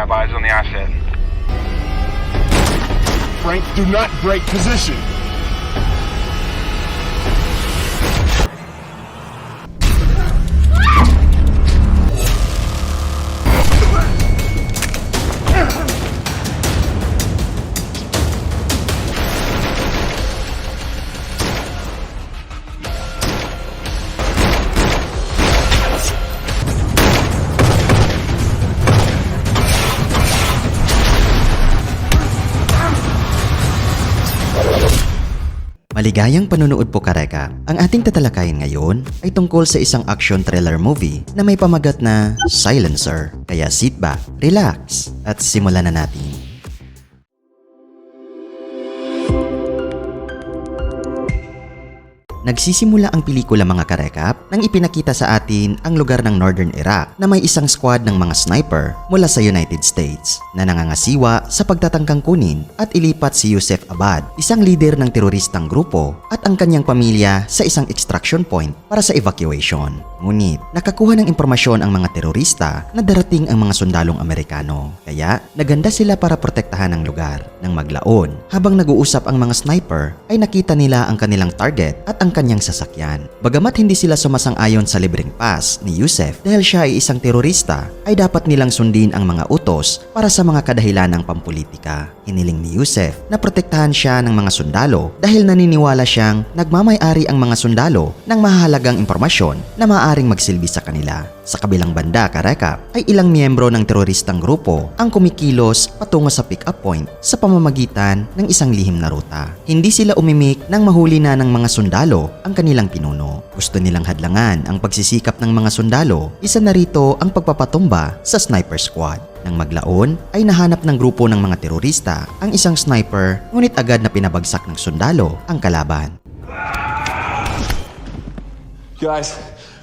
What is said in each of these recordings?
have eyes on the asset. Frank, do not break position. Maligayang panunood po kareka. Ang ating tatalakayin ngayon ay tungkol sa isang action thriller movie na may pamagat na Silencer. Kaya sit back, relax, at simulan na natin. Nagsisimula ang pelikula mga karekap nang ipinakita sa atin ang lugar ng Northern Iraq na may isang squad ng mga sniper mula sa United States na nangangasiwa sa pagtatangkang kunin at ilipat si Yusef Abad, isang leader ng teroristang grupo at ang kanyang pamilya sa isang extraction point para sa evacuation. Ngunit nakakuha ng impormasyon ang mga terorista na darating ang mga sundalong Amerikano. Kaya naganda sila para protektahan ang lugar. Nang maglaon, habang nag-uusap ang mga sniper ay nakita nila ang kanilang target at ang kanyang sasakyan. Bagamat hindi sila sumasang-ayon sa libreng pass ni Yusef dahil siya ay isang terorista, ay dapat nilang sundin ang mga utos para sa mga kadahilanang pampolitika. Hiniling ni Yusef na protektahan siya ng mga sundalo dahil naniniwala siyang nagmamay-ari ang mga sundalo ng mahalagang impormasyon na maaaring magsilbi sa kanila. Sa kabilang banda, kareka, ay ilang miyembro ng teroristang grupo ang kumikilos patungo sa pick-up point sa pamamagitan ng isang lihim na ruta. Hindi sila umimik nang mahuli na ng mga sundalo ang kanilang pinuno. Gusto nilang hadlangan ang pagsisikap ng mga sundalo, isa na rito ang pagpapatumba sa sniper squad. Nang maglaon, ay nahanap ng grupo ng mga terorista ang isang sniper ngunit agad na pinabagsak ng sundalo ang kalaban. Guys,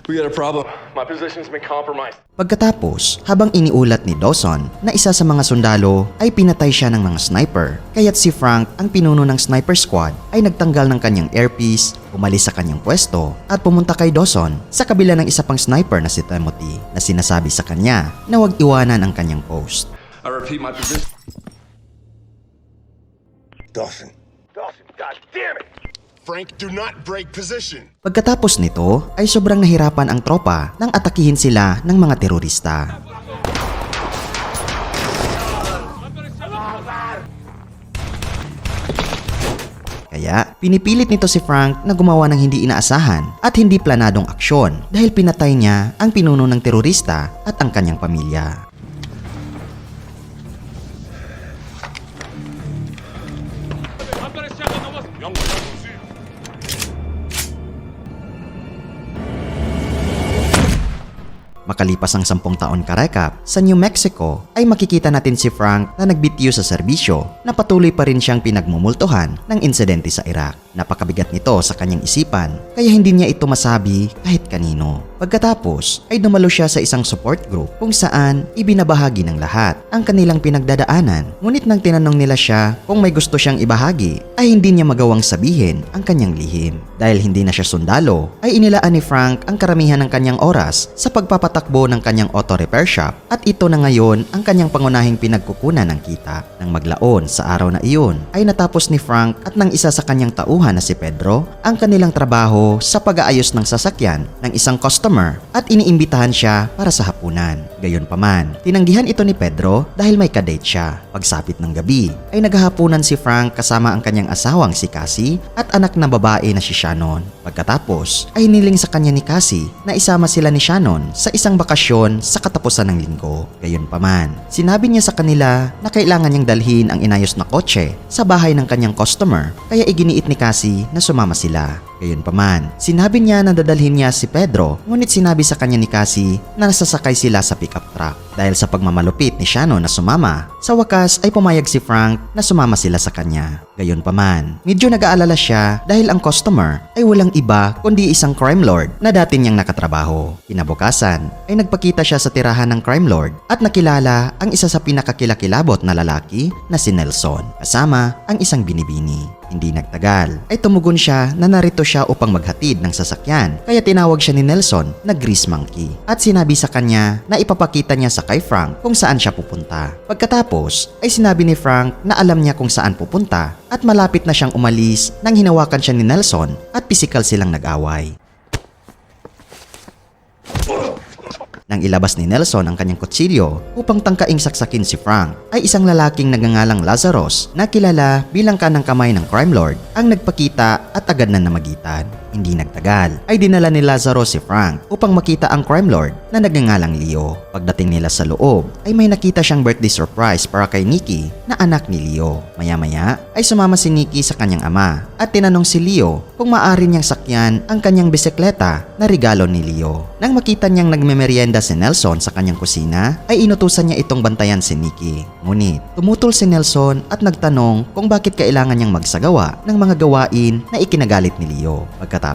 we got a problem. My position's been compromised. Pagkatapos, habang iniulat ni Dawson na isa sa mga sundalo ay pinatay siya ng mga sniper, kaya't si Frank, ang pinuno ng sniper squad, ay nagtanggal ng kanyang airpiece, umalis sa kanyang pwesto, at pumunta kay Dawson sa kabila ng isa pang sniper na si Timothy na sinasabi sa kanya na huwag iwanan ang kanyang post. I repeat my position. Dawson. Dawson, god damn it! Frank, do not break position. Pagkatapos nito ay sobrang nahirapan ang tropa nang atakihin sila ng mga terorista. Kaya pinipilit nito si Frank na gumawa ng hindi inaasahan at hindi planadong aksyon dahil pinatay niya ang pinuno ng terorista at ang kanyang pamilya. Makalipas ang sampung taon karekap, sa New Mexico ay makikita natin si Frank na nagbitiyo sa serbisyo na patuloy pa rin siyang pinagmumultuhan ng insidente sa Iraq. Napakabigat nito sa kanyang isipan kaya hindi niya ito masabi kahit kanino. Pagkatapos ay dumalo siya sa isang support group kung saan ibinabahagi ng lahat ang kanilang pinagdadaanan. Ngunit nang tinanong nila siya kung may gusto siyang ibahagi ay hindi niya magawang sabihin ang kanyang lihim. Dahil hindi na siya sundalo ay inilaan ni Frank ang karamihan ng kanyang oras sa pagpapatakbo ng kanyang auto repair shop at ito na ngayon ang kanyang pangunahing pinagkukunan ng kita. Nang maglaon sa araw na iyon ay natapos ni Frank at ng isa sa kanyang tauhan na si Pedro ang kanilang trabaho sa pag-aayos ng sasakyan ng isang customer at iniimbitahan siya para sa hapunan. Gayunpaman, tinanggihan ito ni Pedro dahil may kadate siya. Pagsapit ng gabi ay naghahapunan si Frank kasama ang kanyang asawang si Cassie at anak na babae na si Shannon. Pagkatapos ay niling sa kanya ni Cassie na isama sila ni Shannon sa isang bakasyon sa katapusan ng linggo. Gayunpaman, sinabi niya sa kanila na kailangan niyang dalhin ang inayos na kotse sa bahay ng kanyang customer kaya iginiit ni Cassie na sumama sila. Gayunpaman, sinabi niya na dadalhin niya si Pedro ngunit sinabi sa kanya ni Cassie na nasasakay sila sa pickup truck. Dahil sa pagmamalupit ni Shannon na sumama, sa wakas ay pumayag si Frank na sumama sila sa kanya. Gayunpaman, medyo nag-aalala siya dahil ang customer ay walang iba kundi isang crime lord na dati niyang nakatrabaho. Kinabukasan ay nagpakita siya sa tirahan ng crime lord at nakilala ang isa sa pinakakilakilabot na lalaki na si Nelson kasama ang isang binibini. Hindi nagtagal, ay tumugon siya na narito siya upang maghatid ng sasakyan. Kaya tinawag siya ni Nelson na Grease Monkey at sinabi sa kanya na ipapakita niya sa kay Frank kung saan siya pupunta. Pagkatapos ay sinabi ni Frank na alam niya kung saan pupunta at malapit na siyang umalis nang hinawakan siya ni Nelson at pisikal silang nag-away. Nang ilabas ni Nelson ang kanyang kutsilyo upang tangkaing saksakin si Frank, ay isang lalaking nagangalang Lazarus na kilala bilang kanang kamay ng crime lord ang nagpakita at agad na namagitan. Hindi nagtagal ay dinala ni Lazarus si Frank upang makita ang crime lord na nagangalang Leo. Pagdating nila sa loob ay may nakita siyang birthday surprise para kay Nikki na anak ni Leo. Maya-maya ay sumama si Nikki sa kanyang ama at tinanong si Leo kung maaari niyang sakyan ang kanyang bisikleta na regalo ni Leo. Nang makita niyang nagmemeryenda si Nelson sa kanyang kusina, ay inutusan niya itong bantayan si Nikki. Ngunit, tumutol si Nelson at nagtanong kung bakit kailangan niyang magsagawa ng mga gawain na ikinagalit ni Leo. Pagkatapos,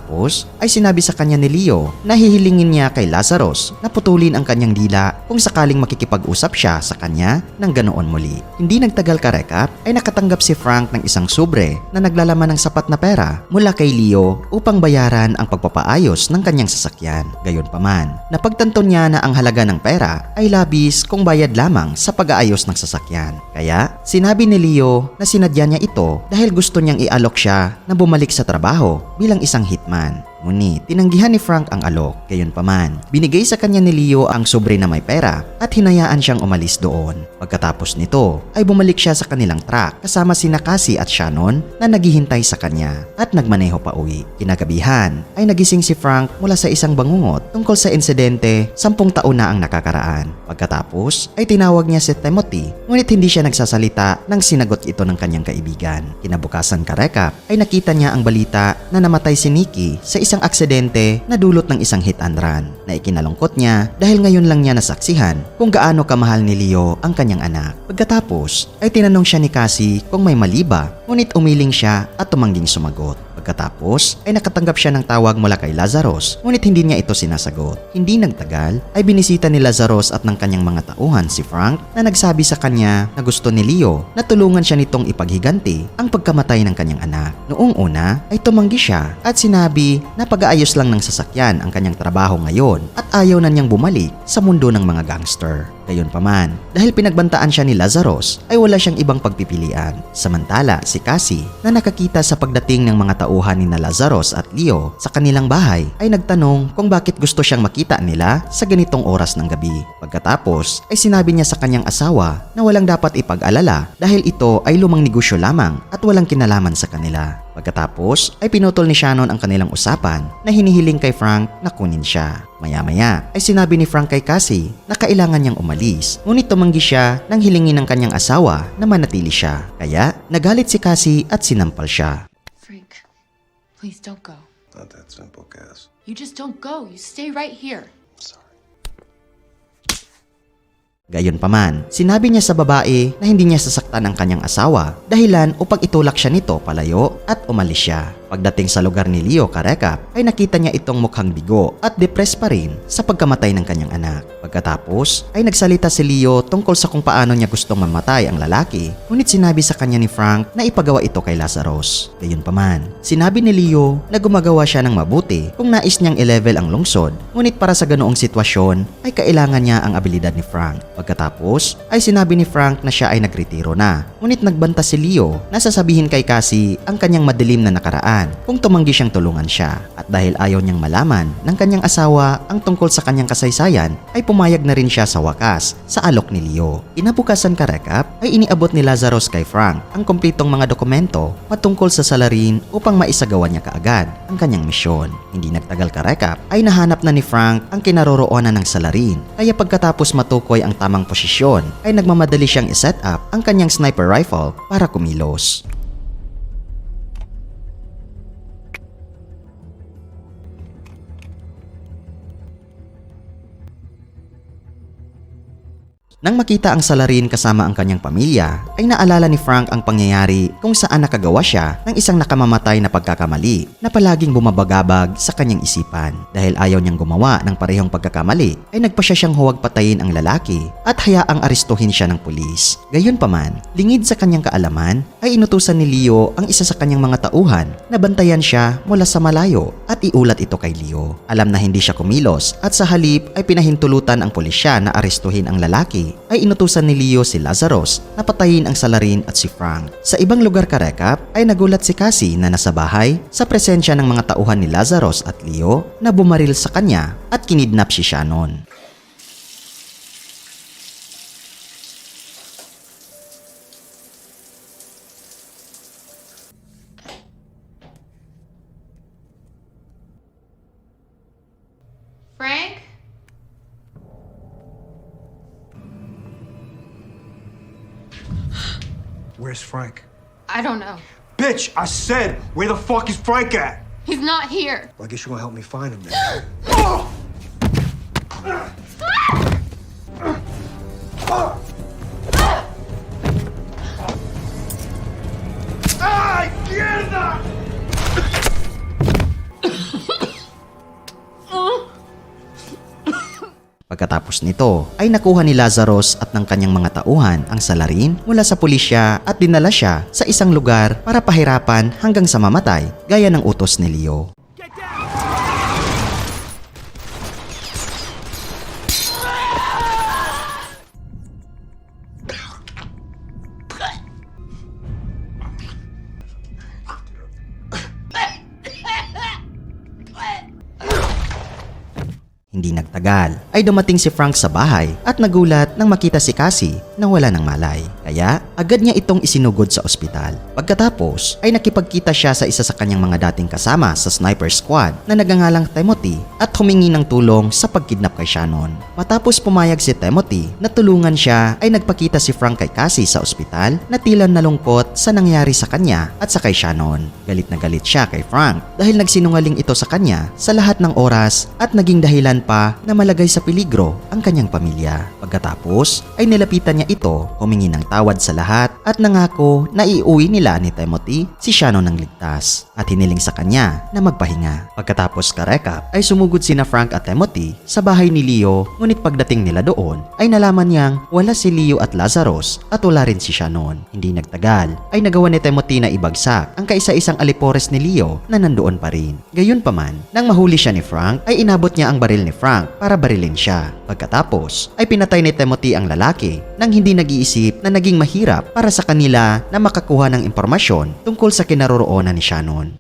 ay sinabi sa kanya ni Leo na hihilingin niya kay Lazarus na putulin ang kanyang dila kung sakaling makikipag-usap siya sa kanya ng ganoon muli. Hindi nagtagal karekap ay nakatanggap si Frank ng isang sobre na naglalaman ng sapat na pera mula kay Leo upang bayaran ang pagpapaayos ng kanyang sasakyan. Gayunpaman, napagtanto niya na ang halaga ng pera ay labis kung bayad lamang sa pag-aayos ng sasakyan. Kaya, sinabi ni Leo na sinadya niya ito dahil gusto niyang ialok siya na bumalik sa trabaho bilang isang hitman. Ngunit, tinanggihan ni Frank ang alok. Gayunpaman, binigay sa kanya ni Leo ang sobre na may pera at hinayaan siyang umalis doon. Pagkatapos nito, ay bumalik siya sa kanilang truck kasama si Nakasi at Shannon na naghihintay sa kanya at nagmaneho pa uwi. Kinagabihan, ay nagising si Frank mula sa isang bangungot tungkol sa insidente sampung taon na ang nakakaraan. Pagkatapos, ay tinawag niya si Timothy ngunit hindi siya nagsasalita nang sinagot ito ng kanyang kaibigan. Kinabukasan karekap, ay nakita niya ang balita na namatay si Nikki sa isang aksidente na dulot ng isang hit and run na ikinalungkot niya dahil ngayon lang niya nasaksihan kung gaano kamahal ni Leo ang kanyang anak. Pagkatapos ay tinanong siya ni Cassie kung may mali ba ngunit umiling siya at tumangging sumagot. Pagkatapos ay nakatanggap siya ng tawag mula kay Lazarus ngunit hindi niya ito sinasagot. Hindi nagtagal ay binisita ni Lazarus at ng kanyang mga tauhan si Frank na nagsabi sa kanya na gusto ni Leo na tulungan siya nitong ipaghiganti ang pagkamatay ng kanyang anak. Noong una ay tumanggi siya at sinabi na pag-aayos lang ng sasakyan ang kanyang trabaho ngayon at ayaw na niyang bumalik sa mundo ng mga gangster. Gayunpaman, dahil pinagbantaan siya ni Lazarus, ay wala siyang ibang pagpipilian. Samantala, si Cassie, na nakakita sa pagdating ng mga tauhan ni na Lazarus at Leo sa kanilang bahay, ay nagtanong kung bakit gusto siyang makita nila sa ganitong oras ng gabi. Pagkatapos, ay sinabi niya sa kanyang asawa na walang dapat ipag-alala dahil ito ay lumang negosyo lamang at walang kinalaman sa kanila. Pagkatapos ay pinutol ni Shannon ang kanilang usapan na hinihiling kay Frank na kunin siya. Maya-maya ay sinabi ni Frank kay Cassie na kailangan niyang umalis. Ngunit tumanggi siya nang hilingin ng kanyang asawa na manatili siya. Kaya nagalit si Cassie at sinampal siya. Frank, please don't go. Not that simple, Cass. You just don't go. You stay right here. Gayunpaman, sinabi niya sa babae na hindi niya sasaktan ang kanyang asawa dahilan upang itulak siya nito palayo at umalis siya. Pagdating sa lugar ni Leo Karekap ay nakita niya itong mukhang bigo at depressed pa rin sa pagkamatay ng kanyang anak. Pagkatapos ay nagsalita si Leo tungkol sa kung paano niya gustong mamatay ang lalaki ngunit sinabi sa kanya ni Frank na ipagawa ito kay Lazarus. Gayunpaman, sinabi ni Leo na gumagawa siya ng mabuti kung nais niyang i-level ang lungsod ngunit para sa ganoong sitwasyon ay kailangan niya ang abilidad ni Frank. Pagkatapos ay sinabi ni Frank na siya ay nagretiro na ngunit nagbanta si Leo na sasabihin kay Cassie ang kanyang madilim na nakaraan kung tumanggi siyang tulungan siya. At dahil ayaw niyang malaman ng kanyang asawa ang tungkol sa kanyang kasaysayan, ay pumayag na rin siya sa wakas sa alok ni Leo. Inabukasan karekap ay iniabot ni Lazarus kay Frank ang kumpletong mga dokumento patungkol sa salarin upang maisagawa niya kaagad ang kanyang misyon. Hindi nagtagal karekap ay nahanap na ni Frank ang kinaroroonan ng salarin. Kaya pagkatapos matukoy ang tamang posisyon ay nagmamadali siyang iset up ang kanyang sniper rifle para kumilos. Nang makita ang salarin kasama ang kanyang pamilya, ay naalala ni Frank ang pangyayari kung saan nakagawa siya ng isang nakamamatay na pagkakamali na palaging bumabagabag sa kanyang isipan. Dahil ayaw niyang gumawa ng parehong pagkakamali, ay nagpa siya siyang huwag patayin ang lalaki at hayaang arestuhin siya ng pulis. Gayunpaman, lingid sa kanyang kaalaman, ay inutusan ni Leo ang isa sa kanyang mga tauhan na bantayan siya mula sa malayo at iulat ito kay Leo. Alam na hindi siya kumilos at sa halip ay pinahintulutan ang pulisya na arestuhin ang lalaki ay inutusan ni Leo si Lazarus na patayin ang salarin at si Frank. Sa ibang lugar karekap ay nagulat si Cassie na nasa bahay sa presensya ng mga tauhan ni Lazarus at Leo na bumaril sa kanya at kinidnap si Shannon. Where's Frank? I don't know. Bitch, I said, where the fuck is Frank at? He's not here. Well, I guess you're gonna help me find him then. Ay, ah! ah! ah! Pagkatapos nito ay nakuha ni Lazarus at ng kanyang mga tauhan ang salarin mula sa pulisya at dinala siya sa isang lugar para pahirapan hanggang sa mamatay gaya ng utos ni Leo. Nagtagal ay dumating si Frank sa bahay at nagulat nang makita si Cassie na wala ng malay. Kaya agad niya itong isinugod sa ospital. Pagkatapos ay nakipagkita siya sa isa sa kanyang mga dating kasama sa sniper squad na nagangalang Timothy at humingi ng tulong sa pagkidnap kay Shannon. Matapos pumayag si Timothy na tulungan siya ay nagpakita si Frank kay Cassie sa ospital na tila nalungkot sa nangyari sa kanya at sa kay Shannon. Galit na galit siya kay Frank dahil nagsinungaling ito sa kanya sa lahat ng oras at naging dahilan pa na malagay sa peligro ang kanyang pamilya. Pagkatapos ay nilapitan niya ito, humingi ng tawad sa lahat at nangako na iuwi nila ni Timothy si Shannon ng ligtas at hiniling sa kanya na magpahinga. Pagkatapos karekap ay sumugod sina Frank at Timothy sa bahay ni Leo ngunit pagdating nila doon ay nalaman niyang wala si Leo at Lazarus at wala rin si Shannon. Hindi nagtagal ay nagawa ni Timothy na ibagsak ang kaisa-isang alipores ni Leo na nandoon pa rin. Gayunpaman, nang mahuli siya ni Frank ay inabot niya ang baril ni Frank para barilin siya. Pagkatapos ay pinatay ni Timothy ang lalaki nang hindi nag-iisip na naging mahirap para sa kanila na makakuha ng impormasyon tungkol sa kinaroroonan ni Shannon.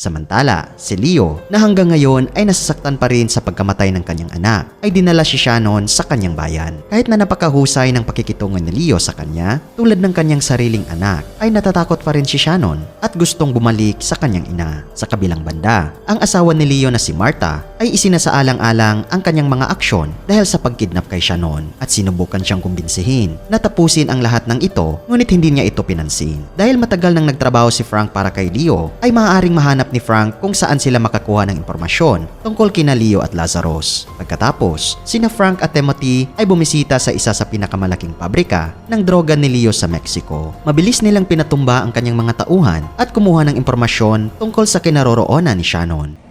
Samantala, si Leo na hanggang ngayon ay nasasaktan pa rin sa pagkamatay ng kanyang anak ay dinala si Shannon sa kanyang bayan. Kahit na napakahusay ng pakikitungan ni Leo sa kanya, tulad ng kanyang sariling anak, ay natatakot pa rin si Shannon at gustong bumalik sa kanyang ina. Sa kabilang banda, ang asawa ni Leo na si Martha ay isinasaalang-alang ang kanyang mga aksyon dahil sa pagkidnap kay Shannon at sinubukan siyang kumbinsihin na tapusin ang lahat ng ito ngunit hindi niya ito pinansin. Dahil matagal nang nagtrabaho si Frank para kay Leo ay maaaring mahanap ni Frank kung saan sila makakuha ng impormasyon tungkol kina Leo at Lazarus. Pagkatapos, sina Frank at Timothy ay bumisita sa isa sa pinakamalaking pabrika ng droga ni Leo sa Mexico. Mabilis nilang pinatumba ang kanyang mga tauhan at kumuha ng impormasyon tungkol sa kinaroroonan ni Shannon.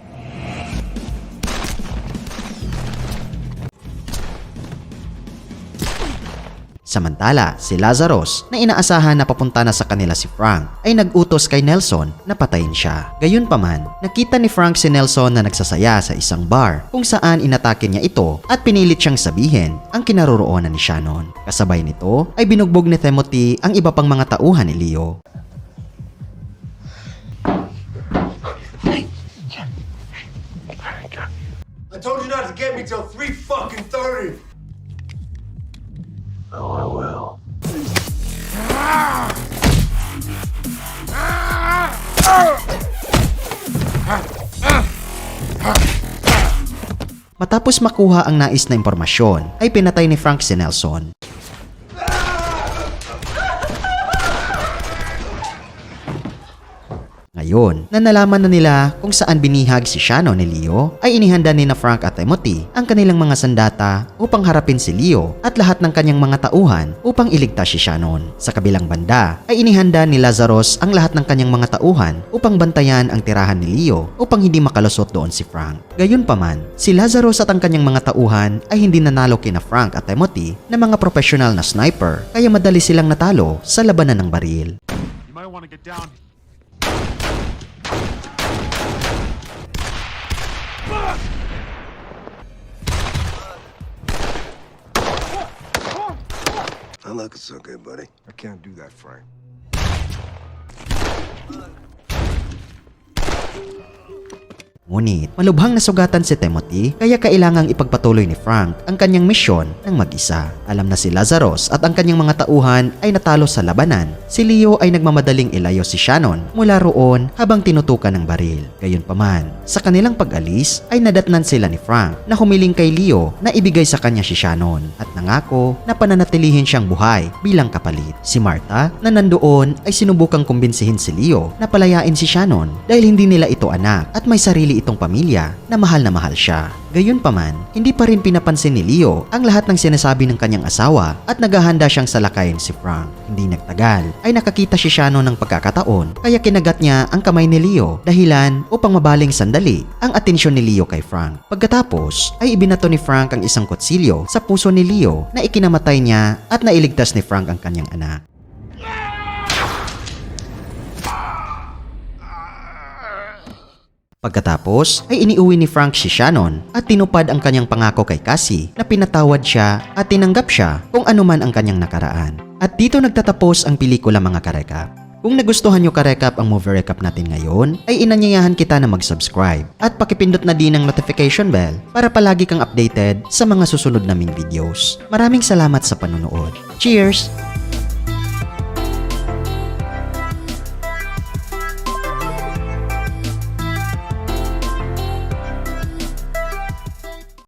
Samantala, si Lazarus na inaasahan na papunta na sa kanila si Frank ay nag-utos kay Nelson na patayin siya. Gayunpaman, nakita ni Frank si Nelson na nagsasaya sa isang bar kung saan inatake niya ito at pinilit siyang sabihin ang kinaroroonan ni Shannon. Kasabay nito ay binugbog ni Timothy ang iba pang mga tauhan ni Leo. I told you not to get me till 3 fucking 30. Matapos makuha ang nais na impormasyon, ay pinatay ni Frank si Nelson. Ngayon, na nalaman na nila kung saan binihag si Shannon ni Leo, ay inihanda ni na Frank at Timothy ang kanilang mga sandata upang harapin si Leo at lahat ng kanyang mga tauhan upang iligtas si Shannon. Sa kabilang banda, ay inihanda ni Lazarus ang lahat ng kanyang mga tauhan upang bantayan ang tirahan ni Leo upang hindi makalusot doon si Frank. Gayunpaman, si Lazarus at ang kanyang mga tauhan ay hindi nanalo kina Frank at Timothy na mga profesional na sniper kaya madali silang natalo sa labanan ng baril. You might want to get down. Not looking so good, buddy. I can't do that, Frank. Ngunit malubhang nasugatan si Timothy kaya kailangang ipagpatuloy ni Frank ang kanyang misyon ng mag-isa. Alam na si Lazarus at ang kanyang mga tauhan ay natalo sa labanan. Si Leo ay nagmamadaling ilayo si Shannon mula roon habang tinutukan ng baril. Gayunpaman, sa kanilang pag-alis ay nadatnan sila ni Frank na humiling kay Leo na ibigay sa kanya si Shannon at nangako na pananatilihin siyang buhay bilang kapalit. Si Martha na nandoon ay sinubukang kumbinsihin si Leo na palayain si Shannon dahil hindi nila ito anak at may sarili itong pamilya na mahal na mahal siya. Gayunpaman, hindi pa rin pinapansin ni Leo ang lahat ng sinasabi ng kanyang asawa at naghahanda siyang salakayin si Frank. Hindi nagtagal ay nakakita si Shannon ng pagkakataon kaya kinagat niya ang kamay ni Leo dahilan upang mabaling sandali ang atensyon ni Leo kay Frank. Pagkatapos ay ibinato ni Frank ang isang kutsilyo sa puso ni Leo na ikinamatay niya at nailigtas ni Frank ang kanyang anak. Pagkatapos ay iniuwi ni Frank si Shannon at tinupad ang kanyang pangako kay Cassie na pinatawad siya at tinanggap siya kung anuman ang kanyang nakaraan. At dito nagtatapos ang pelikula mga karekap. Kung nagustuhan nyo karekap ang movie recap natin ngayon, ay inanyayahan kita na mag-subscribe at pakipindot na din ang notification bell para palagi kang updated sa mga susunod naming videos. Maraming salamat sa panonood. Cheers!